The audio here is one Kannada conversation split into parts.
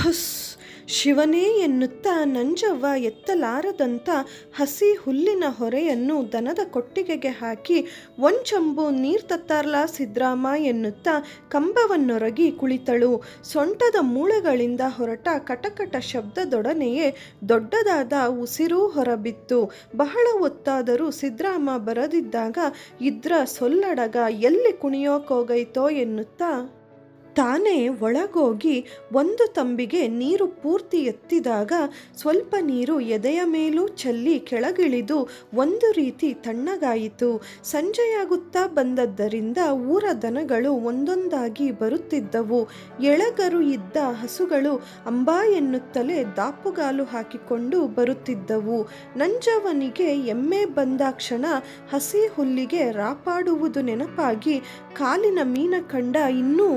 ಹಸ್, ಶಿವನೇ ಎನ್ನುತ್ತಾ ನಂಜವ್ವ ಎತ್ತಲಾರದಂಥ ಹಸಿ ಹುಲ್ಲಿನ ಹೊರೆಯನ್ನು ದನದ ಕೊಟ್ಟಿಗೆಗೆ ಹಾಕಿ ಒಂಚಂಬು ನೀರ್ ತತ್ತಾರ್ಲ ಸಿದ್ರಾಮ ಎನ್ನುತ್ತಾ ಕಂಬವನ್ನೊರಗಿ ಕುಳಿತಳು. ಸೊಂಟದ ಮೂಳೆಗಳಿಂದ ಹೊರಟ ಕಟಕಟ ಶಬ್ದದೊಡನೆಯೇ ದೊಡ್ಡದಾದ ಉಸಿರು ಹೊರಬಿತ್ತು. ಬಹಳ ಹೊತ್ತಾದರೂ ಸಿದ್ರಾಮ ಬರದಿದ್ದಾಗ ಇದ್ರ ಸೊಲ್ಲಡಗ ಎಲ್ಲಿ ಕುಣಿಯೋಕೋಗೈತೋ ಎನ್ನುತ್ತಾ ತಾನೇ ಒಳಗೋಗಿ ಒಂದು ತಂಬಿಗೆ ನೀರು ಪೂರ್ತಿ ಎತ್ತಿದಾಗ ಸ್ವಲ್ಪ ನೀರು ಎದೆಯ ಮೇಲೂ ಚೆಲ್ಲಿ ಕೆಳಗಿಳಿದು ಒಂದು ರೀತಿ ತಣ್ಣಗಾಯಿತು. ಸಂಜೆಯಾಗುತ್ತಾ ಬಂದದ್ದರಿಂದ ಊರ ದನಗಳು ಒಂದೊಂದಾಗಿ ಬರುತ್ತಿದ್ದವು. ಎಳಗರು ಇದ್ದ ಹಸುಗಳು ಅಂಬಾ ಎನ್ನುತ್ತಲೇ ದಾಪುಗಾಲು ಹಾಕಿಕೊಂಡು ಬರುತ್ತಿದ್ದವು. ನಂಜವನಿಗೆ ಎಮ್ಮೆ ಬಂದಾಕ್ಷಣ ಹಸಿ ಹುಲ್ಲಿಗೆ ರಾಪಾಡುವುದು ನೆನಪಾಗಿ ಕಾಲಿನ ಮೀನ ಕಂಡ ಇನ್ನೂ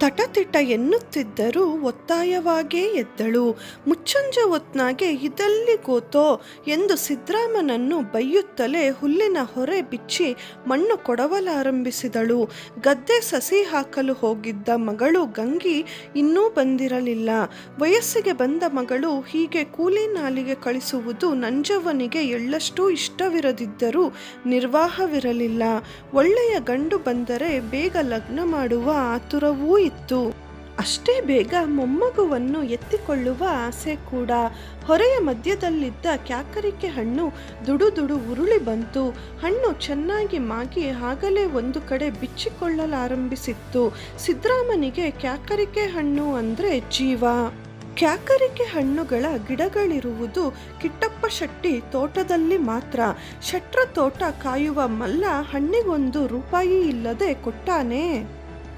ತಟತಿಟ ಎನ್ನುತ್ತಿದ್ದರೂ ಒತ್ತಾಯವಾಗೇ ಎದ್ದಳು. ಮುಚ್ಚಂಜ ಹೊತ್ನಾಗೆ ಇದಲ್ಲಿ ಗೋತೋ ಎಂದು ಸಿದ್ರಾಮನನ್ನು ಬೈಯುತ್ತಲೇ ಹುಲ್ಲಿನ ಹೊರೆ ಬಿಚ್ಚಿ ಮಣ್ಣು ಕೊಡವಲಾರಂಭಿಸಿದಳು. ಗದ್ದೆ ಸಸಿ ಹಾಕಲು ಹೋಗಿದ್ದ ಮಗಳು ಗಂಗಿ ಇನ್ನೂ ಬಂದಿರಲಿಲ್ಲ. ವಯಸ್ಸಿಗೆ ಬಂದ ಮಗಳು ಹೀಗೆ ಕೂಲಿ ನಾಲಿಗೆ ಕಳಿಸುವುದು ನಂಜವನಿಗೆ ಎಳ್ಳಷ್ಟೂ ಇಷ್ಟವಿರದಿದ್ದರೂ ನಿರ್ವಾಹವಿರಲಿಲ್ಲ. ಒಳ್ಳೆಯ ಗಂಡು ಬಂದರೆ ಬೇಗ ಲಗ್ನ ಮಾಡುವ ಆತುರವೂ ಇತ್ತು. ಅಷ್ಟೇ ಬೇಗ ಮೊಮ್ಮಗುವನ್ನು ಎತ್ತಿಕೊಳ್ಳುವ ಆಸೆ ಕೂಡ ಹೊರೆಯ ಮಧ್ಯದಲ್ಲಿದ್ದ ಕ್ಯಾಕರಿಕೆ ಹಣ್ಣು ದುಡುದುಡು ದುಡು ಉರುಳಿ ಬಂತು. ಹಣ್ಣು ಚೆನ್ನಾಗಿ ಮಾಗಿ ಆಗಲೇ ಒಂದು ಕಡೆ ಬಿಚ್ಚಿಕೊಳ್ಳಲಾರಂಭಿಸಿತ್ತು. ಸಿದ್ರಾಮನಿಗೆ ಕ್ಯಾಕರಿಕೆ ಹಣ್ಣು ಅಂದರೆ ಜೀವ. ಕ್ಯಾಕರಿಕೆ ಹಣ್ಣುಗಳ ಗಿಡಗಳಿರುವುದು ಕಿಟ್ಟಪ್ಪ ಶೆಟ್ಟಿ ತೋಟದಲ್ಲಿ ಮಾತ್ರ. ಶೆಟ್ರ ತೋಟ ಕಾಯುವ ಮಲ್ಲ ಹಣ್ಣಿಗೊಂದು ರೂಪಾಯಿ ಇಲ್ಲದೆ ಕೊಟ್ಟಾನೆ.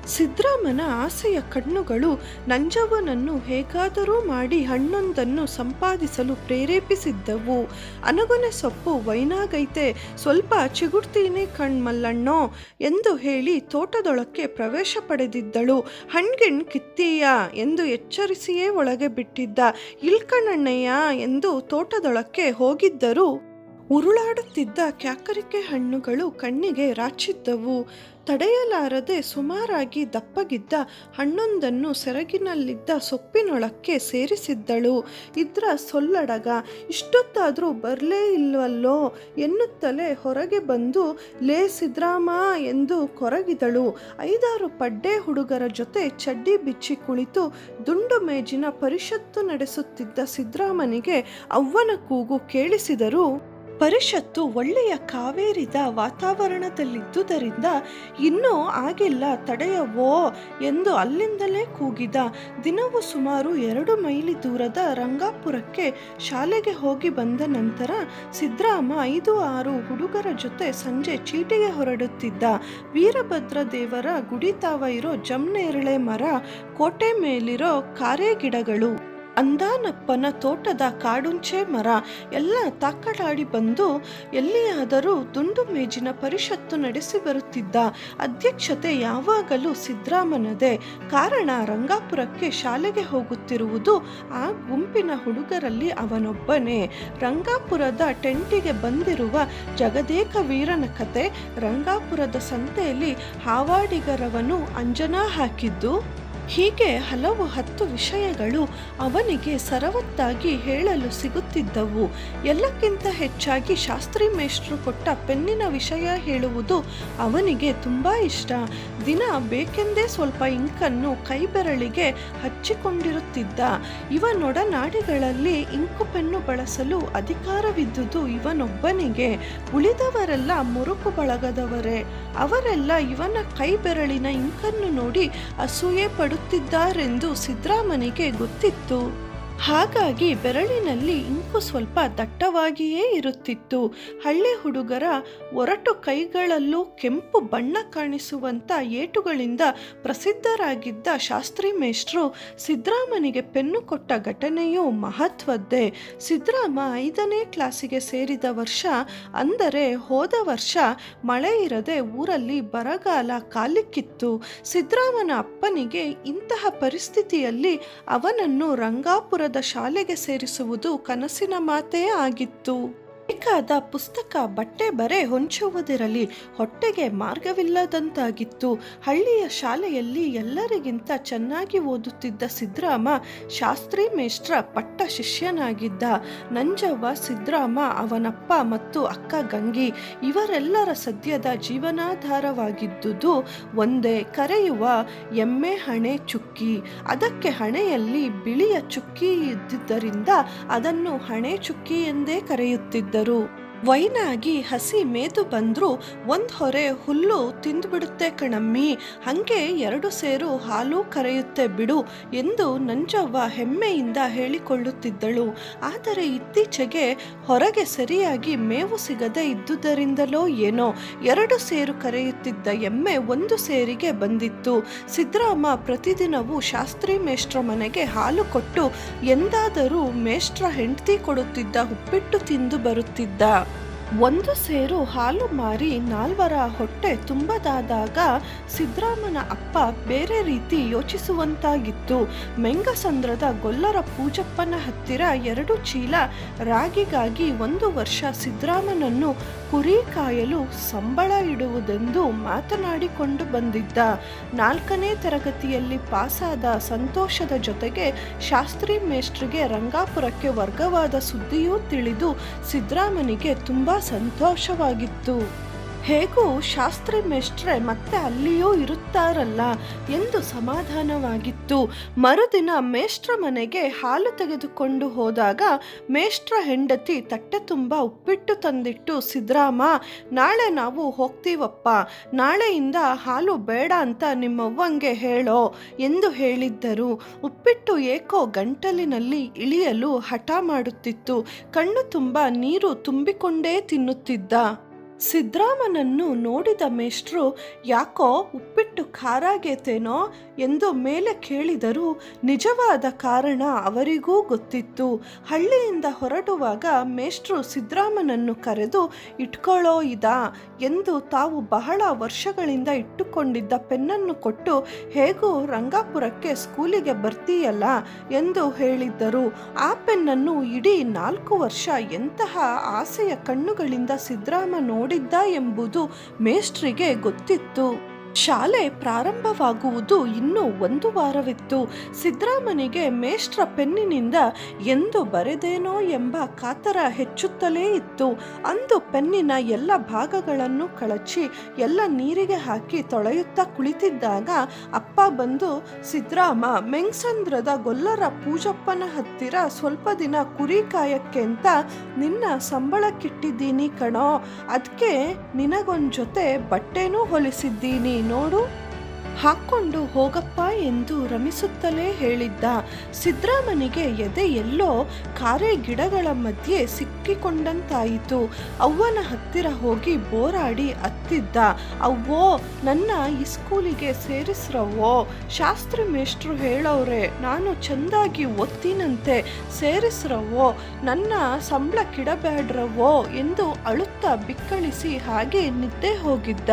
ಸಿದ್ರಾಮನ ಆಸೆಯ ಕಣ್ಣುಗಳು ನಂಜವ್ವನನ್ನು ಹೇಗಾದರೂ ಮಾಡಿ ಹಣ್ಣೊಂದನ್ನು ಸಂಪಾದಿಸಲು ಪ್ರೇರೇಪಿಸಿದ್ದವು. ಅನಗೊನೆ ಸೊಪ್ಪು ವೈನಾಗೈತೆ, ಸ್ವಲ್ಪ ಚಿಗುಡ್ತೀನಿ ಕಣ್ಮಲ್ಲಣ್ಣೋ ಎಂದು ಹೇಳಿ ತೋಟದೊಳಕ್ಕೆ ಪ್ರವೇಶ ಪಡೆದಿದ್ದಳು. ಹಣ್ಗಿಣ್ ಕಿತ್ತೀಯ ಎಂದು ಎಚ್ಚರಿಸಿಯೇ ಒಳಗೆ ಬಿಟ್ಟಿದ್ದ ಇಲ್ಕಣ್ಣಯ್ಯ ಎಂದು ತೋಟದೊಳಕ್ಕೆ ಹೋಗಿದ್ದರು. ಉರುಳಾಡುತ್ತಿದ್ದ ಕ್ಯಾಕರಿಕೆ ಹಣ್ಣುಗಳು ಕಣ್ಣಿಗೆ ರಾಚಿದ್ದವು. ತಡೆಯಲಾರದೆ ಸುಮಾರಾಗಿ ದಪ್ಪಗಿದ್ದ ಹಣ್ಣೊಂದನ್ನು ಸೆರಗಿನಲ್ಲಿದ್ದ ಸೊಪ್ಪಿನೊಳಕ್ಕೆ ಸೇರಿಸಿದ್ದಳು. ಇದ್ರ ಸೊಲ್ಲಡಗ, ಇಷ್ಟೊತ್ತಾದರೂ ಬರಲೇ ಇಲ್ವಲ್ಲೋ ಎನ್ನುತ್ತಲೇ ಹೊರಗೆ ಬಂದು, ಲೇ ಸಿದ್ರಾಮ ಎಂದು ಕೊರಗಿದಳು. ಐದಾರು ಪಡ್ಡೆ ಹುಡುಗರ ಜೊತೆ ಚಡ್ಡಿ ಬಿಚ್ಚಿ ಕುಳಿತು ದುಂಡು ಮೇಜಿನ ಪರಿಷತ್ತು ನಡೆಸುತ್ತಿದ್ದ ಸಿದ್ರಾಮನಿಗೆ, ಅವ್ವನ ಕೂಗು ಕೇಳಿಸಿದರೂ ಪರಿಷತ್ತು ಒಳ್ಳೆಯ ಕಾವೇರಿದ ವಾತಾವರಣದಲ್ಲಿದ್ದುದರಿಂದ ಇನ್ನೂ ಆಗಿಲ್ಲ, ತಡೆಯವೋ ಎಂದು ಅಲ್ಲಿಂದಲೇ ಕೂಗಿದ. ದಿನವೂ ಸುಮಾರು ಎರಡು ಮೈಲಿ ದೂರದ ರಂಗಾಪುರಕ್ಕೆ ಶಾಲೆಗೆ ಹೋಗಿ ಬಂದ ನಂತರ ಸಿದ್ದರಾಮ ಐದು ಆರು ಹುಡುಗರ ಜೊತೆ ಸಂಜೆ ಚೀಟಿಗೆ ಹೊರಡುತ್ತಿದ್ದ. ವೀರಭದ್ರ ದೇವರ ಗುಡಿ ತಾವ ಇರೋ ಜಮ್ನೇರಳೆ ಮರ ಕೋಟೆ ಮೇಲಿರೋ ಕಾರೆ ಗಿಡಗಳು. ಅಂದಾನಪ್ಪನ ತೋಟದ ಕಾಡುಂಚೆ ಮರ ಎಲ್ಲ ತಾಕಡಾಡಿ ಬಂದು ಎಲ್ಲಿಯಾದರೂ ದುಂಡು ಮೇಜಿನ ಪರಿಷತ್ತು ನಡೆಸಿ ಬರುತ್ತಿದ್ದ ಅಧ್ಯಕ್ಷತೆ ಯಾವಾಗಲೂ ಸಿದ್ದರಾಮನದೆ. ಕಾರಣ ರಂಗಾಪುರಕ್ಕೆ ಶಾಲೆಗೆ ಹೋಗುತ್ತಿರುವುದು ಆ ಗುಂಪಿನ ಹುಡುಗರಲ್ಲಿ ಅವನೊಬ್ಬನೇ. ರಂಗಾಪುರದ ಟೆಂಟಿಗೆ ಬಂದಿರುವ ಜಗದೇಕ ವೀರನ ಕತೆ ರಂಗಾಪುರದ ಸಂತೆಯಲ್ಲಿ ಹಾವಾಡಿಗರವನು ಅಂಜನಾ ಹಾಕಿದ್ದು ಹೀಗೆ ಹಲವು ಹತ್ತು ವಿಷಯಗಳು ಅವನಿಗೆ ಸರವತ್ತಾಗಿ ಹೇಳಲು ಸಿಗುತ್ತಿದ್ದವು. ಎಲ್ಲಕ್ಕಿಂತ ಹೆಚ್ಚಾಗಿ ಶಾಸ್ತ್ರಿ ಮೇಷ್ಟ್ರು ಕೊಟ್ಟ ಪೆನ್ನಿನ ವಿಷಯ ಹೇಳುವುದು ಅವನಿಗೆ ತುಂಬ ಇಷ್ಟ. ದಿನ ಬೇಕೆಂದೇ ಸ್ವಲ್ಪ ಇಂಕನ್ನು ಕೈಬೆರಳಿಗೆ ಹಚ್ಚಿಕೊಂಡಿರುತ್ತಿದ್ದ. ಇವನೊಡನಾಡಿಗಳಲ್ಲಿ ಇಂಕು ಪೆನ್ನು ಬಳಸಲು ಅಧಿಕಾರವಿದ್ದುದು ಇವನೊಬ್ಬನಿಗೆ. ಉಳಿದವರೆಲ್ಲ ಮುರುಕು ಬಳಗದವರೇ. ಅವರೆಲ್ಲ ಇವನ ಕೈಬೆರಳಿನ ಇಂಕನ್ನು ನೋಡಿ ಅಸೂಯೆ ಪಡುತ್ತಿದ್ದಾರೆಂದು ಸಿದ್ದರಾಮನಿಗೆ ಗೊತ್ತಿತ್ತು. ಹಾಗಾಗಿ ಬೆರಳಿನಲ್ಲಿ ಇಂಕು ಸ್ವಲ್ಪ ದಟ್ಟವಾಗಿಯೇ ಇರುತ್ತಿತ್ತು. ಹಳ್ಳಿ ಹುಡುಗರ ಒರಟು ಕೈಗಳಲ್ಲೂ ಕೆಂಪು ಬಣ್ಣ ಕಾಣಿಸುವಂಥ ಏಟುಗಳಿಂದ ಪ್ರಸಿದ್ಧರಾಗಿದ್ದ ಶಾಸ್ತ್ರಿ ಮೇಷ್ಟ್ರು ಸಿದ್ರಾಮನಿಗೆ ಪೆನ್ನು ಕೊಟ್ಟ ಘಟನೆಯೂ ಮಹತ್ವದ್ದೇ. ಸಿದ್ರಾಮ ಐದನೇ ಕ್ಲಾಸಿಗೆ ಸೇರಿದ ವರ್ಷ ಅಂದರೆ ಹೋದ ವರ್ಷ ಮಳೆ ಇರದೆ ಊರಲ್ಲಿ ಬರಗಾಲ ಕಾಲಿಕ್ಕಿತ್ತು. ಸಿದ್ದರಾಮನ ಅಪ್ಪನಿಗೆ ಇಂತಹ ಪರಿಸ್ಥಿತಿಯಲ್ಲಿ ಅವನನ್ನು ರಂಗಾಪುರದ ಶಾಲೆಗೆ ಸೇರಿಸುವುದು ಕನಸಿನ ಮಾತೇ ಆಗಿತ್ತು. ಬೇಕಾದ ಪುಸ್ತಕ ಬಟ್ಟೆ ಬರೆ ಹೊಂಚುವುದಿರಲಿ, ಹೊಟ್ಟೆಗೆ ಮಾರ್ಗವಿಲ್ಲದಂತಾಗಿತ್ತು. ಹಳ್ಳಿಯ ಶಾಲೆಯಲ್ಲಿ ಎಲ್ಲರಿಗಿಂತ ಚೆನ್ನಾಗಿ ಓದುತ್ತಿದ್ದ ಸಿದ್ರಾಮ ಶಾಸ್ತ್ರಿ ಮೇಷ್ಟ್ರ ಪಟ್ಟ ಶಿಷ್ಯನಾಗಿದ್ದ. ನಂಜವ್ವ, ಸಿದ್ರಾಮ, ಅವನಪ್ಪ ಮತ್ತು ಅಕ್ಕ ಗಂಗಿ ಇವರೆಲ್ಲರ ಸದ್ಯದ ಜೀವನಾಧಾರವಾಗಿದ್ದುದು ಒಂದೇ ಕರೆಯುವ ಎಮ್ಮೆ ಹಣೆ ಚುಕ್ಕಿ. ಅದಕ್ಕೆ ಹಣೆಯಲ್ಲಿ ಬಿಳಿಯ ಚುಕ್ಕಿ ಇದ್ದಿದ್ದರಿಂದ ಅದನ್ನು ಹಣೆ ಚುಕ್ಕಿ ಎಂದೇ ಕರೆಯುತ್ತಿದ್ದರು. 진짜로 ವೈನಾಗಿ ಹಸಿ ಮೇದು ಬಂದರೂ ಒಂದು ಹೊರೆ ಹುಲ್ಲು ತಿಂದ್ಬಿಡುತ್ತೆ ಕಣಮ್ಮಿ. ಹಂಗೆ ಎರಡು ಸೇರು ಹಾಲು ಕರೆಯುತ್ತೆ ಬಿಡು ಎಂದು ನಂಜವ್ವ ಹೆಮ್ಮೆಯಿಂದ ಹೇಳಿಕೊಳ್ಳುತ್ತಿದ್ದಳು. ಆದರೆ ಇತ್ತೀಚೆಗೆ ಹೊರಗೆ ಸರಿಯಾಗಿ ಮೇವು ಸಿಗದೆ ಇದ್ದುದರಿಂದಲೋ ಏನೋ ಎರಡು ಸೇರು ಕರೆಯುತ್ತಿದ್ದ ಎಮ್ಮೆ ಒಂದು ಸೇರಿಗೆ ಬಂದಿತ್ತು. ಸಿದ್ದರಾಮ ಪ್ರತಿದಿನವೂ ಶಾಸ್ತ್ರಿ ಮೇಷ್ಟ್ರ ಮನೆಗೆ ಹಾಲು ಕೊಟ್ಟು ಎಂದಾದರೂ ಮೇಷ್ಟ್ರ ಹೆಂಡತಿ ಕೊಡುತ್ತಿದ್ದ ಉಪ್ಪಿಟ್ಟು ತಿಂದು ಬರುತ್ತಿದ್ದ. ಒಂದು ಸೇರು ಹಾಲು ಮಾರಿ ನಾಲ್ವರ ಹೊಟ್ಟೆ ತುಂಬದಾದಾಗ ಸಿದ್ದರಾಮನ ಅಪ್ಪ ಬೇರೆ ರೀತಿ ಯೋಚಿಸುವಂತಾಗಿತ್ತು. ಮೆಂಗಸಂದ್ರದ ಗೊಲ್ಲರ ಪೂಜಪ್ಪನ ಹತ್ತಿರ ಎರಡು ಚೀಲ ರಾಗಿಗಾಗಿ ಒಂದು ವರ್ಷ ಸಿದ್ದರಾಮನನ್ನು ಕುರಿ ಕಾಯಲು ಸಂಬಳ ಇಡುವುದೆಂದು ಮಾತನಾಡಿಕೊಂಡು ಬಂದಿದ್ದ. ನಾಲ್ಕನೇ ತರಗತಿಯಲ್ಲಿ ಪಾಸಾದ ಸಂತೋಷದ ಜೊತೆಗೆ ಶಾಸ್ತ್ರಿ ಮೇಷ್ಟ್ರಿಗೆ ರಂಗಾಪುರಕ್ಕೆ ವರ್ಗವಾದ ಸುದ್ದಿಯೂ ತಿಳಿದು ಸಿದ್ದರಾಮನಿಗೆ ತುಂಬಾ ಸಂತೋಷವಾಗಿತ್ತು. ಹೇಗೂ ಶಾಸ್ತ್ರಿ ಮೇಷ್ಟ್ರೆ ಮತ್ತೆ ಅಲ್ಲಿಯೂ ಇರುತ್ತಾರಲ್ಲ ಎಂದು ಸಮಾಧಾನವಾಗಿತ್ತು. ಮರುದಿನ ಮೇಷ್ಟ್ರ ಮನೆಗೆ ಹಾಲು ತೆಗೆದುಕೊಂಡು ಹೋದಾಗ ಮೇಷ್ಟ್ರ ಹೆಂಡತಿ ತಟ್ಟೆ ತುಂಬ ಉಪ್ಪಿಟ್ಟು ತಂದಿಟ್ಟು, ಸಿದ್ರಾಮ, ನಾಳೆ ನಾವು ಹೋಗ್ತೀವಪ್ಪ, ನಾಳೆಯಿಂದ ಹಾಲು ಬೇಡ ಅಂತ ನಿಮ್ಮವ್ವಂಗೆ ಹೇಳೋ, ಎಂದು ಹೇಳಿದ್ದರು. ಉಪ್ಪಿಟ್ಟು ಏಕೋ ಗಂಟಲಿನಲ್ಲಿ ಇಳಿಯಲು ಹಠ ಮಾಡುತ್ತಿತ್ತು. ಕಣ್ಣು ತುಂಬ ನೀರು ತುಂಬಿಕೊಂಡೇ ತಿನ್ನುತ್ತಿದ್ದ. ಸಿದ್ರಾಮನನ್ನು ನೋಡಿದ ಮೇಷ್ಟ್ರು ಯಾಕೋ ಉಪ್ಪಿಟ್ಟು ಖಾರಾಗೇತೇನೋ ಎಂದು ಮೇಲೆ ಕೇಳಿದರೂ ನಿಜವಾದ ಕಾರಣ ಅವರಿಗೂ ಗೊತ್ತಿತ್ತು. ಹಳ್ಳಿಯಿಂದ ಹೊರಡುವಾಗ ಮೇಷ್ಟ್ರು ಸಿದ್ದರಾಮನನ್ನು ಕರೆದು ಇಟ್ಕೊಳ್ಳೋ ಇದಾ ಎಂದು ತಾವು ಬಹಳ ವರ್ಷಗಳಿಂದ ಇಟ್ಟುಕೊಂಡಿದ್ದ ಪೆನ್ನನ್ನು ಕೊಟ್ಟು, ಹೇಗೂ ರಂಗಾಪುರಕ್ಕೆ ಸ್ಕೂಲಿಗೆ ಬರ್ತೀಯಲ್ಲ ಎಂದು ಹೇಳಿದ್ದರು. ಆ ಪೆನ್ನನ್ನು ಇಡೀ ನಾಲ್ಕು ವರ್ಷ ಎಂತಹ ಆಸೆಯ ಕಣ್ಣುಗಳಿಂದ ಸಿದ್ದರಾಮ ನೋಡಿದ್ದ ಎಂಬುದು ಮೇಷ್ಟ್ರಿಗೆ ಗೊತ್ತಿತ್ತು. ಶಾಲೆ ಪ್ರಾರಂಭವಾಗುವುದು ಇನ್ನೂ ಒಂದು ವಾರವಿತ್ತು. ಸಿದ್ದರಾಮನಿಗೆ ಮೇಷ್ಟ್ರ ಪೆನ್ನಿನಿಂದ ಎಂದು ಬರೆದೇನೋ ಎಂಬ ಕಾತರ ಹೆಚ್ಚುತ್ತಲೇ ಇತ್ತು. ಅಂದು ಪೆನ್ನಿನ ಎಲ್ಲ ಭಾಗಗಳನ್ನು ಕಳಚಿ ಎಲ್ಲ ನೀರಿಗೆ ಹಾಕಿ ತೊಳೆಯುತ್ತಾ ಕುಳಿತಿದ್ದಾಗ ಅಪ್ಪ ಬಂದು, ಸಿದ್ದರಾಮ, ಮೆಂಗ್ಸಂದ್ರದ ಗೊಲ್ಲರ ಪೂಜಪ್ಪನ ಹತ್ತಿರ ಸ್ವಲ್ಪ ದಿನ ಕುರಿ ಕಾಯಕ್ಕೆ ಅಂತ ನಿನ್ನ ಸಂಬಳಕ್ಕಿಟ್ಟಿದ್ದೀನಿ ಕಣೋ. ಅದಕ್ಕೆ ನಿನಗೊಂದ್ ಜೊತೆ ಬಟ್ಟೆನೂ ಹೊಲಿಸಿದ್ದೀನಿ. ನೋಡು ಹಾಕ್ಕೊಂಡು ಹೋಗಪ್ಪ ಎಂದು ರಮಿಸುತ್ತಲೇ ಹೇಳಿದ್ದ ಸಿದ್ರಾಮನಿಗೆ ಎದೆ ಎಲ್ಲೋ ಕಾರೆ ಗಿಡಗಳ ಮಧ್ಯೆ ಸಿಕ್ಕಿಕೊಂಡಂತಾಯಿತು. ಅವ್ವನ ಹತ್ತಿರ ಹೋಗಿ ಬೋರಾಡಿ ಅತ್ತಿದ್ದ, ಅವ್ವೋ, ನನ್ನ ಈ ಸ್ಕೂಲಿಗೆ ಸೇರಿಸ್ರವೋ ಶಾಸ್ತ್ರಿ ಮೇಷ್ಟ್ರು ಹೇಳೋರೆ, ನಾನು ಚೆಂದಾಗಿ ಒತ್ತಿನಂತೆ ಸೇರಿಸ್ರವೋ ನನ್ನ ಸಂಬಳ ಕಿಡಬೇಡ್ರವೋ ಎಂದು ಅಳುತ್ತಾ ಬಿಕ್ಕಳಿಸಿ ಹಾಗೆ ನಿದ್ದೆ ಹೋಗಿದ್ದ.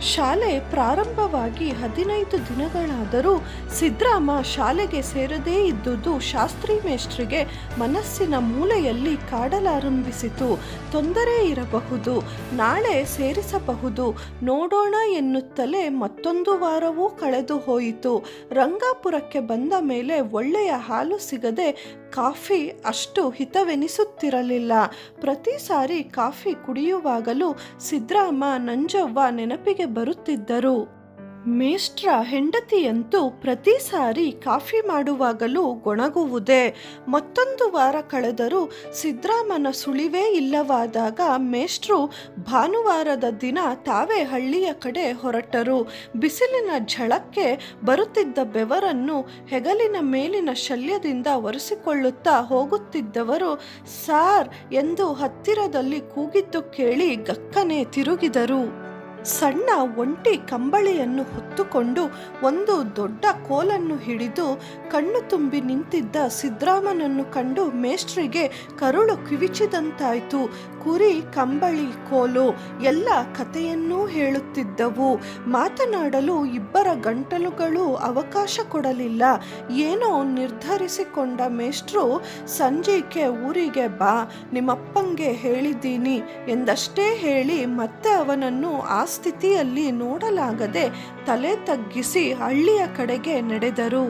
ಶಾಲೆ ಪ್ರಾರಂಭವಾಗಿ ಹದಿನೈದು ದಿನಗಳಾದರೂ ಸಿದ್ರಾಮ ಶಾಲೆಗೆ ಸೇರದೇ ಇದ್ದುದು ಶಾಸ್ತ್ರಿ ಮೇಷ್ಟ್ರಿಗೆ ಮನಸ್ಸಿನ ಮೂಲೆಯಲ್ಲಿ ಕಾಡಲಾರಂಭಿಸಿತು. ತೊಂದರೆ ಇರಬಹುದು, ನಾಳೆ ಸೇರಿಸಬಹುದು, ನೋಡೋಣ ಎನ್ನುತ್ತಲೇ ಮತ್ತೊಂದು ವಾರವೂ ಕಳೆದು ಹೋಯಿತು. ರಂಗಾಪುರಕ್ಕೆ ಬಂದ ಮೇಲೆ ಒಳ್ಳೆಯ ಹಾಲು ಸಿಗದೆ ಕಾಫಿ ಅಷ್ಟು ಹಿತವೆನಿಸುತ್ತಿರಲಿಲ್ಲ. ಪ್ರತಿ ಸಾರಿ ಕಾಫಿ ಕುಡಿಯುವಾಗಲೂ ಸಿದ್ರಾಮ ನಂಜವ್ವ ನೆನಪಿಗೆ ಬರುತ್ತಿದ್ದರು. ಮೇಷ್ಟ್ರ ಹೆಂಡತಿಯಂತೂ ಪ್ರತಿ ಸಾರಿ ಕಾಫಿ ಮಾಡುವಾಗಲೂ ಗೊಣಗುವುದೇ. ಮತ್ತೊಂದು ವಾರ ಕಳೆದರೂ ಸಿದ್ರಾಮನ ಸುಳಿವೇ ಇಲ್ಲವಾದಾಗ ಮೇಷ್ಟ್ರು ಭಾನುವಾರದ ದಿನ ತಾವೇ ಹಳ್ಳಿಯ ಕಡೆ ಹೊರಟರು. ಬಿಸಿಲಿನ ಝಳಕ್ಕೆ ಬರುತ್ತಿದ್ದ ಬೆವರನ್ನು ಹೆಗಲಿನ ಮೇಲಿನ ಶಲ್ಯದಿಂದ ಒರೆಸಿಕೊಳ್ಳುತ್ತಾ ಹೋಗುತ್ತಿದ್ದವರು, ಸಾರ್ ಎಂದು ಹತ್ತಿರದಲ್ಲಿ ಕೂಗಿದ್ದು ಕೇಳಿ ಗಕ್ಕನೆ ತಿರುಗಿದರು. ಸಣ್ಣ ಒಂಟಿ ಕಂಬಳಿಯನ್ನು ಹೊತ್ತುಕೊಂಡು ಒಂದು ದೊಡ್ಡ ಕೋಲನ್ನು ಹಿಡಿದು ಕಣ್ಣು ತುಂಬಿ ನಿಂತಿದ್ದ ಸಿದ್ರಾಮನನ್ನು ಕಂಡು ಮೇಷ್ಟ್ರಿಗೆ ಕರುಳು ಕಿವಿಚಿದಂತಾಯ್ತು. ಕುರಿ, ಕಂಬಳಿ, ಕೋಲು ಎಲ್ಲ ಕಥೆಯನ್ನೂ ಹೇಳುತ್ತಿದ್ದವು. ಮಾತನಾಡಲು ಇಬ್ಬರ ಗಂಟಲುಗಳು ಅವಕಾಶ ಕೊಡಲಿಲ್ಲ. ಏನೋ ನಿರ್ಧರಿಸಿಕೊಂಡ ಮೇಷ್ಟ್ರು, ಸಂಜೀಕೆ ಊರಿಗೆ ಬಾ, ನಿಮ್ಮಪ್ಪಂಗೆ ಹೇಳಿದ್ದೀನಿ ಎಂದಷ್ಟೇ ಹೇಳಿ ಮತ್ತೆ ಅವನನ್ನು ಆ ಸ್ಥಿತಿಯಲ್ಲಿ ನೋಡಲಾಗದೆ ತಲೆ ತಗ್ಗಿಸಿ ಹಳ್ಳಿಯ ಕಡೆಗೆ ನಡೆದರು.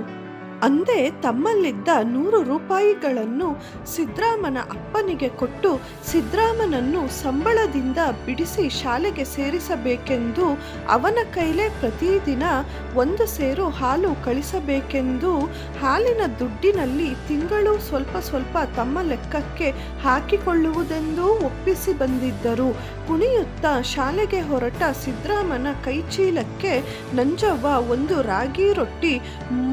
ಅಂದೇ ತಮ್ಮಲ್ಲಿದ್ದ ನೂರು ರೂಪಾಯಿಗಳನ್ನು ಸಿದ್ರಾಮನ ಅಪ್ಪನಿಗೆ ಕೊಟ್ಟು ಸಿದ್ರಾಮನನ್ನು ಸಂಬಳದಿಂದ ಬಿಡಿಸಿ ಶಾಲೆಗೆ ಸೇರಿಸಬೇಕೆಂದು ಅವನ ಕೈಲೇ ಪ್ರತಿದಿನ ಒಂದು ಸೇರು ಹಾಲು ಕಳಿಸಬೇಕೆಂದು ಹಾಲಿನ ದುಡ್ಡಿನಲ್ಲಿ ತಿಂಗಳು ಸ್ವಲ್ಪ ಸ್ವಲ್ಪ ತಮ್ಮ ಲೆಕ್ಕಕ್ಕೆ ಹಾಕಿಕೊಳ್ಳುವುದೆಂದು ಒಪ್ಪಿಸಿ ಬಂದಿದ್ದರು. ಕುಣಿಯುತ್ತಾ ಶಾಲೆಗೆ ಹೊರಟ ಸಿದ್ರಾಮನ ಕೈಚೀಲಕ್ಕೆ ನಂಜವ್ವ ಒಂದು ರಾಗಿ ರೊಟ್ಟಿ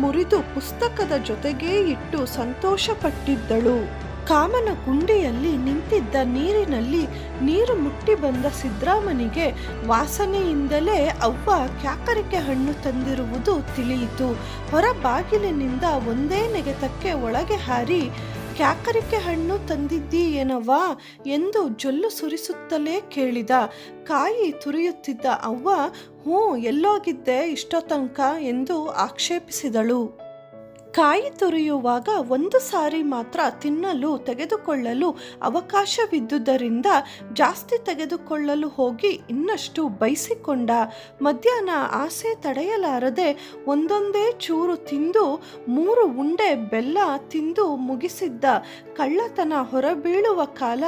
ಮುರಿದು ಪುಸ್ತಕದ ಜೊತೆಗೇ ಇಟ್ಟು ಸಂತೋಷಪಟ್ಟಿದ್ದಳು. ಕಾಮನ ಗುಂಡಿಯಲ್ಲಿ ನಿಂತಿದ್ದ ನೀರಿನಲ್ಲಿ ನೀರು ಮುಟ್ಟಿ ಬಂದ ಸಿದ್ರಾಮನಿಗೆ ವಾಸನೆಯಿಂದಲೇ ಅವ್ವ ಕ್ಯಾಕರಿಕೆ ಹಣ್ಣು ತಂದಿರುವುದು ತಿಳಿಯಿತು. ಹೊರ ಬಾಗಿಲಿನಿಂದ ಒಂದೇ ನೆಗೆತಕ್ಕೆ ಒಳಗೆ ಹಾರಿ, ಕ್ಯಾಕರಿಕೆ ಹಣ್ಣು ತಂದಿದ್ದೀಯೇನವ್ವ? ಎಂದು ಜೊಲ್ಲು ಸುರಿಸುತ್ತಲೇ ಕೇಳಿದ. ಕಾಯಿ ತುರಿಯುತ್ತಿದ್ದ ಅವ್ವ, ಹ್ಞೂ, ಎಲ್ಲೋಗಿದ್ದೆ ಇಷ್ಟೋ ತನಕ ಎಂದು ಆಕ್ಷೇಪಿಸಿದಳು. ಕಾಯಿ ತುರಿಯುವಾಗ ಒಂದು ಸಾರಿ ಮಾತ್ರ ತಿನ್ನಲು, ತೆಗೆದುಕೊಳ್ಳಲು ಅವಕಾಶವಿದ್ದುದರಿಂದ ಜಾಸ್ತಿ ತೆಗೆದುಕೊಳ್ಳಲು ಹೋಗಿ ಇನ್ನಷ್ಟು ಬೈಸಿಕೊಂಡ. ಮಧ್ಯಾಹ್ನ ಆಸೆ ತಡೆಯಲಾರದೆ ಒಂದೊಂದೇ ಚೂರು ತಿಂದು ಮೂರು ಉಂಡೆ ಬೆಲ್ಲ ತಿಂದು ಮುಗಿಸಿದ್ದ ಕಳ್ಳತನ ಹೊರಬೀಳುವ ಕಾಲ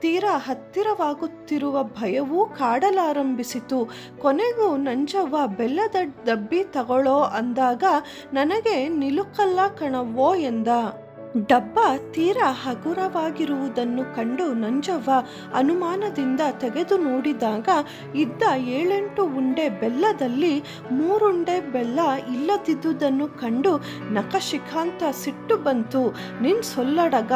ತೀರಾ ಹತ್ತಿರವಾಗುತ್ತಿರುವ ಭಯವೂ ಕಾಡಲಾರಂಭಿಸಿತು. ಕೊನೆಗೂ ನಂಜವ್ವ ಬೆಲ್ಲದ ಡಬ್ಬಿ ತಗೊಳ್ಳೋ ಅಂದಾಗ ನನಗೆ ನಿಲುಕಲ್ಲ ಕಣವೋ ಎಂದ. ಡಬ್ಬ ತೀರಾ ಹಗುರವಾಗಿರುವುದನ್ನು ಕಂಡು ನಂಜವ್ವ ಅನುಮಾನದಿಂದ ತೆಗೆದು ನೋಡಿದಾಗ, ಇದ್ದ ಏಳೆಂಟು ಉಂಡೆ ಬೆಲ್ಲದಲ್ಲಿ ಮೂರುಂಡೆ ಬೆಲ್ಲ ಇಲ್ಲದಿದ್ದುದನ್ನು ಕಂಡು ನಖಶಿಖಾಂತ ಸಿಟ್ಟು ಬಂತು. ನಿನ್ ಸೊಲ್ಲಡಗ,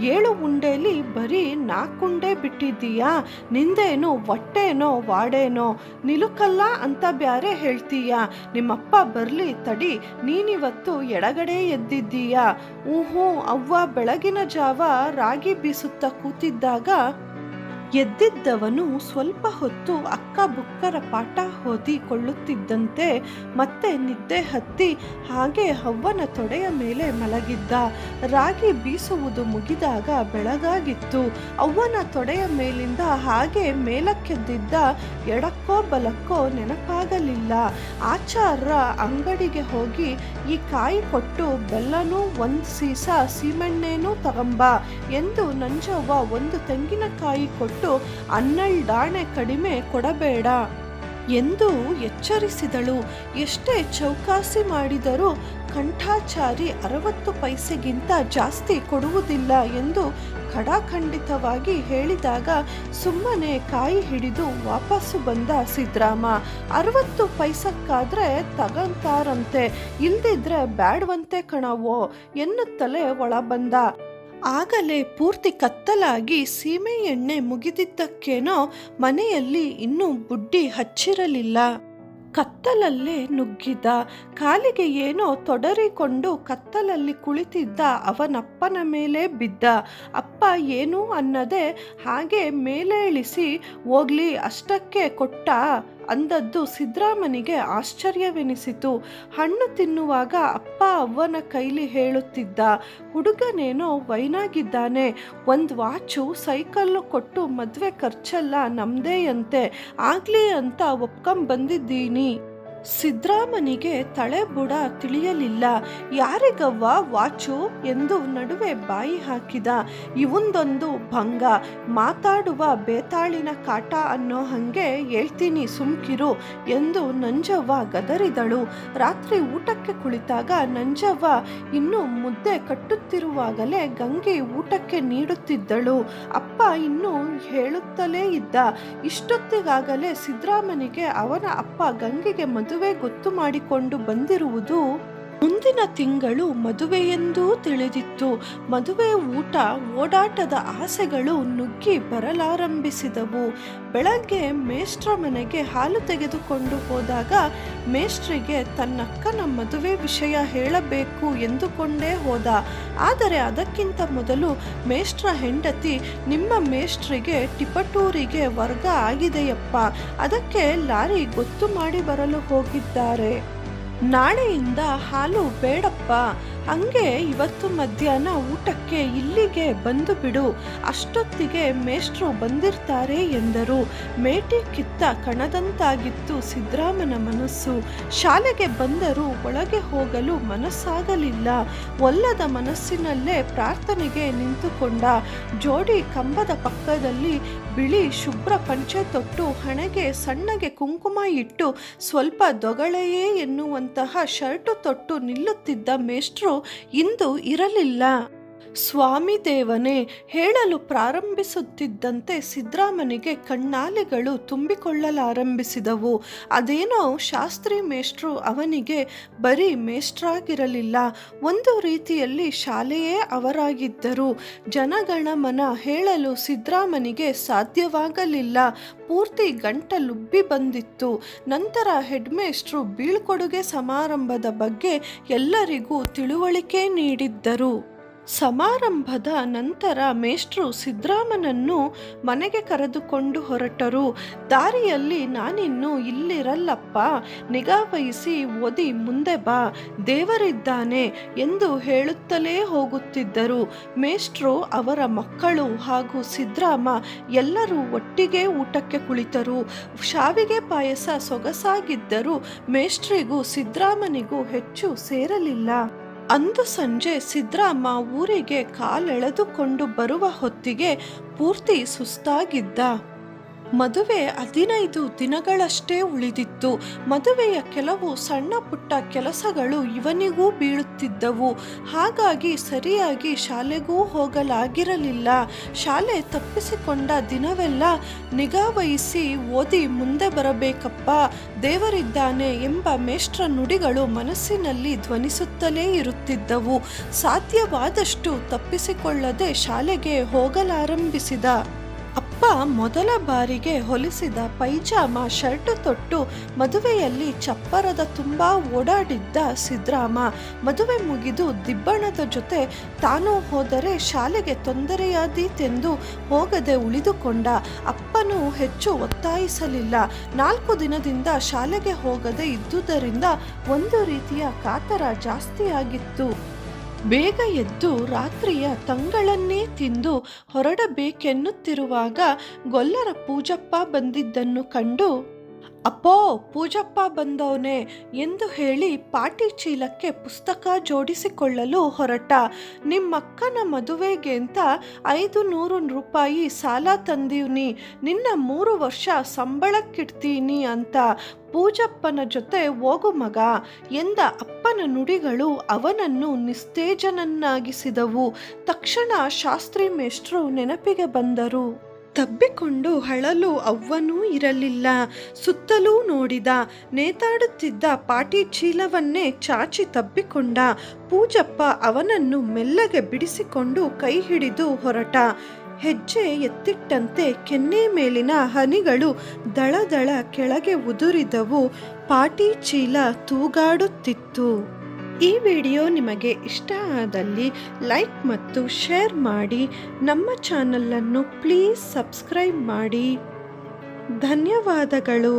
ಏಳು ಉಂಡೆಲಿ ಬರೀ ನಾಲ್ಕುಂಡೆ ಬಿಟ್ಟಿದ್ದೀಯಾ? ನಿಂದೇನು, ಹೊಟ್ಟೇನೋ, ವಾಡೇನೋ? ನಿಲುಕಲ್ಲ ಅಂತ ಬ್ಯಾರೆ ಹೇಳ್ತೀಯ? ನಿಮ್ಮಪ್ಪ ಬರಲಿ ತಡಿ, ನೀನಿವತ್ತು ಎಡಗಡೆ ಎದ್ದಿದ್ದೀಯಾ? ಊಹೂ ಅವ್ವ ಬೆಳಗಿನ ಜಾವ ರಾಗಿ ಬೀಸುತ್ತಾ ಕೂತಿದ್ದಾಗ ಎದ್ದಿದ್ದವನು ಸ್ವಲ್ಪ ಹೊತ್ತು ಅಕ್ಕ ಬುಕ್ಕರ ಪಾಠ ಓದಿಕೊಳ್ಳುತ್ತಿದ್ದಂತೆ ಮತ್ತೆ ನಿದ್ದೆ ಹತ್ತಿ ಹಾಗೆ ಅವ್ವನ ತೊಡೆಯ ಮೇಲೆ ಮಲಗಿದ್ದ. ರಾಗಿ ಬೀಸುವುದು ಮುಗಿದಾಗ ಬೆಳಗಾಗಿತ್ತು. ಅವ್ವನ ತೊಡೆಯ ಮೇಲಿಂದ ಹಾಗೆ ಮೇಲಕ್ಕೆದ್ದಿದ್ದ ಎಡಕ್ಕೋ ಬಲಕ್ಕೋ ನೆನಪಾಗಲಿಲ್ಲ. ಆಚಾರ ಅಂಗಡಿಗೆ ಹೋಗಿ ಈ ಕಾಯಿ ಕೊಟ್ಟು ಬೆಲ್ಲನೂ ಒಂದು ಸೀಸ ಸೀಮೆಣ್ಣೇನೂ ತಗಂಬ ಎಂದು ನಂಜವ್ವ ಒಂದು ತೆಂಗಿನಕಾಯಿ ಕೊಟ್ಟು ಹನ್ನೆರಡಾಣೆ ಕಡಿಮೆ ಕೊಡಬೇಡ ಎಂದು ಎಚ್ಚರಿಸಿದಳು. ಎಷ್ಟೇ ಚೌಕಾಸಿ ಮಾಡಿದರೂ ಕಂಠಾಚಾರಿ ಅರವತ್ತು ಪೈಸೆಗಿಂತ ಜಾಸ್ತಿ ಕೊಡುವುದಿಲ್ಲ ಎಂದು ಖಡಾಖಂಡಿತವಾಗಿ ಹೇಳಿದಾಗ ಸುಮ್ಮನೆ ಕಾಯಿ ಹಿಡಿದು ವಾಪಸ್ಸು ಬಂದ ಸಿದ್ದರಾಮ. ಅರವತ್ತು ಪೈಸಕ್ಕಾದ್ರೆ ತಗಂತಾರಂತೆ, ಇಲ್ದಿದ್ರೆ ಬ್ಯಾಡ್ವಂತೆ ಕಣವೋ ಎನ್ನುತ್ತಲೇ ಒಳ ಬಂದ ಆಗಲೇ ಪೂರ್ತಿ ಕತ್ತಲಾಗಿ ಸೀಮೆ ಎಣ್ಣೆ ಮುಗಿದಿದ್ದಕ್ಕೇನೋ ಮನೆಯಲ್ಲಿ ಇನ್ನೂ ಬುಡ್ಡಿ ಹಚ್ಚಿರಲಿಲ್ಲ. ಕತ್ತಲಲ್ಲೇ ನುಗ್ಗಿದ, ಕಾಲಿಗೆ ಏನೋ ತೊಡರಿಕೊಂಡು ಕತ್ತಲಲ್ಲಿ ಕುಳಿತಿದ್ದ ಅವನಪ್ಪನ ಮೇಲೆ ಬಿದ್ದ. ಅಪ್ಪ ಏನೂ ಅನ್ನದೆ, ಹಾಗೆ ಮೇಲೇಳಿಸಿ, ಹೋಗ್ಲಿ, ಅಷ್ಟಕ್ಕೆ ಕೊಟ್ಟ. ಅಂದದ್ದು ಸಿದ್ರಾಮನಿಗೆ ಆಶ್ಚರ್ಯವೆನಿಸಿತು. ಹಣ್ಣು ತಿನ್ನುವಾಗ ಅಪ್ಪ ಅವ್ವನ ಕೈಲಿ ಹೇಳುತ್ತಿದ್ದ, ಹುಡುಗನೇನೋ ವೈನಾಗಿದ್ದಾನೆ. ಒಂದು ವಾಚು ಸೈಕಲ್ಲು ಕೊಟ್ಟು ಮದುವೆ ಖರ್ಚೆಲ್ಲ ನಮ್ದೇಯಂತೆ ಆಗ್ಲಿ ಅಂತ ಒಪ್ಕೊಂಬಂದಿದ್ದೀನಿ ಸಿದ್ರಾಮನಿಗೆ ತಳೆ ಬುಡ ತಿಳಿಯಲಿಲ್ಲ. ಯಾರಿಗವ್ವ ವಾಚು ಎಂದು ನಡುವೆ ಬಾಯಿ ಹಾಕಿದ. ಇವೊಂದೊಂದು ಭಂಗ. ಮಾತಾಡುವ ಬೇತಾಳಿನ ಕಾಟ ಅನ್ನೋ ಹಂಗೆ ಹೇಳ್ತೀನಿ ಸುಮ್ಕಿರು ಎಂದು ನಂಜವ್ವ ಗದರಿದಳು. ರಾತ್ರಿ ಊಟಕ್ಕೆ ಕುಳಿತಾಗ ನಂಜವ್ವ ಇನ್ನು ಮುದ್ದೆ ಕಟ್ಟುತ್ತಿರುವಾಗಲೇ ಗಂಗೆ ಊಟಕ್ಕೆ ನೀಡುತ್ತಿದ್ದಳು. ಅಪ್ಪ ಇನ್ನೂ ಹೇಳುತ್ತಲೇ ಇದ್ದ. ಇಷ್ಟೊತ್ತಿಗಾಗಲೇ ಸಿದ್ರಾಮನಿಗೆ ಅವನ ಅಪ್ಪ ಗಂಗೆಗೆ ಗೊತ್ತು ಮಾಡಿಕೊಂಡು ಬಂದಿರುವುದು ಮುಂದಿನ ತಿಂಗಳು ಮದುವೆಯೆಂದೂ ತಿಳಿದಿತ್ತು. ಮದುವೆ ಊಟ, ಓಡಾಟದ ಆಸೆಗಳು ನುಗ್ಗಿ ಬರಲಾರಂಭಿಸಿದವು. ಬೆಳಗ್ಗೆ ಮೇಷ್ಟ್ರ ಮನೆಗೆ ಹಾಲು ತೆಗೆದುಕೊಂಡು ಹೋದಾಗ ಮೇಷ್ಟ್ರಿಗೆ ತನ್ನಕ್ಕನ ಮದುವೆ ವಿಷಯ ಹೇಳಬೇಕು ಎಂದುಕೊಂಡೇ ಹೋದ. ಆದರೆ ಅದಕ್ಕಿಂತ ಮೊದಲು ಮೇಷ್ಟ್ರ ಹೆಂಡತಿ ನಿಮ್ಮ ಮೇಷ್ಟ್ರಿಗೆ ಟಿಪಟೂರಿಗೆ ವರ್ಗ ಆಗಿದೆಯಪ್ಪ. ಅದಕ್ಕೆ ಲಾರಿ ಗೊತ್ತು ಮಾಡಿ ಬರಲು ಹೋಗಿದ್ದಾರೆ. ನಾಳೆಯಿಂದ ಹಾಲು ಬೇಡಪ್ಪ. ಹಂಗೆ ಇವತ್ತು ಮಧ್ಯಾಹ್ನ ಊಟಕ್ಕೆ ಇಲ್ಲಿಗೆ ಬಂದು ಬಿಡು. ಅಷ್ಟೊತ್ತಿಗೆ ಮೇಷ್ಟ್ರು ಬಂದಿರ್ತಾರೆ ಎಂದರು. ಮೇಟಿ ಕಿತ್ತ ಕಣದಂತಾಗಿತ್ತು ಸಿದ್ದರಾಮನ ಮನಸ್ಸು. ಶಾಲೆಗೆ ಬಂದರೂ ಒಳಗೆ ಹೋಗಲು ಮನಸ್ಸಾಗಲಿಲ್ಲ. ಒಲ್ಲದ ಮನಸ್ಸಿನಲ್ಲೇ ಪ್ರಾರ್ಥನೆಗೆ ನಿಂತುಕೊಂಡ. ಜೋಡಿ ಕಂಬದ ಪಕ್ಕದಲ್ಲಿ ಬಿಳಿ ಶುಭ್ರ ಪಂಚೆ ತೊಟ್ಟು ಹಣೆಗೆ ಸಣ್ಣಗೆ ಕುಂಕುಮ ಇಟ್ಟು ಸ್ವಲ್ಪ ದೊಗಳೆಯೇ ಎನ್ನುವಂತಹ ಶರ್ಟು ತೊಟ್ಟು ನಿಲ್ಲುತ್ತಿದ್ದ ಮೇಷ್ಟ್ರು ಇಂದು ಇರಲಿಲ್ಲ. ಸ್ವಾಮಿ ದೇವನೇ, ಹೇಳಲು ಪ್ರಾರಂಭಿಸುತ್ತಿದ್ದಂತೆ ಸಿದ್ದರಾಮನಿಗೆ ಕಣ್ಣಾಲೆಗಳು ತುಂಬಿಕೊಳ್ಳಲಾರಂಭಿಸಿದವು. ಅದೇನೋ ಶಾಸ್ತ್ರಿ ಮೇಷ್ಟ್ರು ಅವನಿಗೆ, ಬರೀ ಮೇಷ್ಟ್ರಾಗಿರಲಿಲ್ಲ, ಒಂದು ರೀತಿಯಲ್ಲಿ ಶಾಲೆಯೇ ಅವರಾಗಿದ್ದರು. ಜನಗಣಮನ ಹೇಳಲು ಸಿದ್ದರಾಮನಿಗೆ ಸಾಧ್ಯವಾಗಲಿಲ್ಲ. ಪೂರ್ತಿ ಗಂಟಲುಬ್ಬಿ ಬಂದಿತ್ತು. ನಂತರ ಹೆಡ್ಮೇಸ್ಟ್ರು ಬೀಳ್ಕೊಡುಗೆ ಸಮಾರಂಭದ ಬಗ್ಗೆ ಎಲ್ಲರಿಗೂ ತಿಳುವಳಿಕೆ ನೀಡಿದ್ದರು. ಸಮಾರಂಭದ ನಂತರ ಮೇಷ್ಟ್ರು ಸಿದ್ದರಾಮನನ್ನು ಮನೆಗೆ ಕರೆದುಕೊಂಡು ಹೊರಟರು. ದಾರಿಯಲ್ಲಿ ನಾನಿನ್ನು ಇಲ್ಲಿರಲ್ಲಪ್ಪ ನಿಗಾವಹಿಸಿ ಓದಿ ಮುಂದೆ ಬಾ, ದೇವರಿದ್ದಾನೆ ಎಂದು ಹೇಳುತ್ತಲೇ ಹೋಗುತ್ತಿದ್ದರು. ಮೇಷ್ಟ್ರು ಅವರ ಮಕ್ಕಳು ಹಾಗೂ ಸಿದ್ದರಾಮ ಎಲ್ಲರೂ ಒಟ್ಟಿಗೆ ಊಟಕ್ಕೆ ಕುಳಿತರು. ಶಾವಿಗೆ ಪಾಯಸ ಸೊಗಸಾಗಿದ್ದರೂ ಮೇಷ್ಟ್ರಿಗೂ ಸಿದ್ದರಾಮನಿಗೂ ಹೆಚ್ಚು ಸೇರಲಿಲ್ಲ. ಅಂದು ಸಂಜೆ ಸಿದ್ರಾಮ ಊರಿಗೆ ಕಾಲೆಳೆದುಕೊಂಡು ಬರುವ ಹೊತ್ತಿಗೆ ಪೂರ್ತಿ ಸುಸ್ತಾಗಿದ್ದ. ಮದುವೆ ಹದಿನೈದು ದಿನಗಳಷ್ಟೇ ಉಳಿದಿತ್ತು. ಮದುವೆಯ ಕೆಲವು ಸಣ್ಣ ಪುಟ್ಟ ಕೆಲಸಗಳು ಇವನಿಗೂ ಬೀಳುತ್ತಿದ್ದವು. ಹಾಗಾಗಿ ಸರಿಯಾಗಿ ಶಾಲೆಗೂ ಹೋಗಲಾಗಿರಲಿಲ್ಲ. ಶಾಲೆ ತಪ್ಪಿಸಿಕೊಂಡ ದಿನವೆಲ್ಲ ನಿಗಾವಹಿಸಿ ಓದಿ ಮುಂದೆ ಬರಬೇಕಪ್ಪ, ದೇವರಿದ್ದಾನೆ ಎಂಬ ಮೇಷ್ಟ್ರ ನುಡಿಗಳು ಮನಸ್ಸಿನಲ್ಲಿ ಧ್ವನಿಸುತ್ತಲೇ ಇರುತ್ತಿದ್ದವು. ಸಾಧ್ಯವಾದಷ್ಟು ತಪ್ಪಿಸಿಕೊಳ್ಳದೆ ಶಾಲೆಗೆ ಹೋಗಲಾರಂಭಿಸಿದ ಅಪ್ಪ ಮೊದಲ ಬಾರಿಗೆ ಹೊಲಿಸಿದ ಪೈಜಾಮ, ಶರ್ಟ್ ತೊಟ್ಟು ಮದುವೆಯಲ್ಲಿ ಚಪ್ಪರದ ತುಂಬ ಓಡಾಡಿದ್ದ ಸಿದ್ದರಾಮ ಮದುವೆ ಮುಗಿದು ದಿಬ್ಬಣದ ಜೊತೆ ತಾನು ಹೋದರೆ ಶಾಲೆಗೆ ತೊಂದರೆಯಾದೀತೆಂದು ಹೋಗದೆ ಉಳಿದುಕೊಂಡ. ಅಪ್ಪನು ಹೆಚ್ಚು ಒತ್ತಾಯಿಸಲಿಲ್ಲ. ನಾಲ್ಕು ದಿನದಿಂದ ಶಾಲೆಗೆ ಹೋಗದೆ ಇದ್ದುದರಿಂದ ಒಂದು ರೀತಿಯ ಕಾತರ ಜಾಸ್ತಿಯಾಗಿತ್ತು. ಬೇಗ ಎದ್ದು ರಾತ್ರಿಯ ತಂಗಳನ್ನೇ ತಿಂದು ಹೊರಡಬೇಕೆನ್ನುತ್ತಿರುವಾಗ ಗೊಲ್ಲರ ಪೂಜಪ್ಪ ಬಂದಿದ್ದನ್ನು ಕಂಡು ಅಪ್ಪೋ, ಪೂಜಪ್ಪ ಬಂದವನೆ ಎಂದು ಹೇಳಿ ಪಾಟಿ ಚೀಲಕ್ಕೆ ಪುಸ್ತಕ ಜೋಡಿಸಿಕೊಳ್ಳಲು ಹೊರಟ. ನಿಮ್ಮಕ್ಕನ ಮದುವೆಗೆ ಅಂತ ಐದು ನೂರು ರೂಪಾಯಿ ಸಾಲ ತಂದೀವ್ನಿ. ನಿನ್ನ ಮೂರು ವರ್ಷ ಸಂಬಳಕ್ಕಿಡ್ತೀನಿ ಅಂತ ಪೂಜಪ್ಪನ ಜೊತೆ ಹೋಗು ಮಗ ಎಂದ ಅಪ್ಪನ ನುಡಿಗಳು ಅವನನ್ನು ನಿಸ್ತೇಜನನ್ನಾಗಿಸಿದವು. ತಕ್ಷಣ ಶಾಸ್ತ್ರಿ ಮೇಷ್ಟ್ರು ನೆನಪಿಗೆ ಬಂದರು. ತಬ್ಬಿಕೊಂಡು ಅಳಲು ಅವ್ವನೂ ಇರಲಿಲ್ಲ. ಸುತ್ತಲೂ ನೋಡಿದ, ನೇತಾಡುತ್ತಿದ್ದ ಪಾಟಿ ಚೀಲವನ್ನೇ ಚಾಚಿ ತಬ್ಬಿಕೊಂಡ. ಪೂಜಪ್ಪ ಅವನನ್ನು ಮೆಲ್ಲಗೆ ಬಿಡಿಸಿಕೊಂಡು ಕೈ ಹಿಡಿದು ಹೊರಟ. ಹೆಜ್ಜೆ ಎತ್ತಿಟ್ಟಂತೆ ಕೆನ್ನೆ ಮೇಲಿನ ಹನಿಗಳು ದಳದಳ ಕೆಳಗೆ ಉದುರಿದವು. ಪಾಟಿ ಚೀಲ ತೂಗಾಡುತ್ತಿತ್ತು. ಈ ವಿಡಿಯೋ ನಿಮಗೆ ಇಷ್ಟ ಆದಲ್ಲಿ ಲೈಕ್ ಮತ್ತು ಶೇರ್ ಮಾಡಿ ನಮ್ಮ ಚಾನಲನ್ನು ಪ್ಲೀಸ್ ಸಬ್ಸ್ಕ್ರೈಬ್ ಮಾಡಿ. ಧನ್ಯವಾದಗಳು.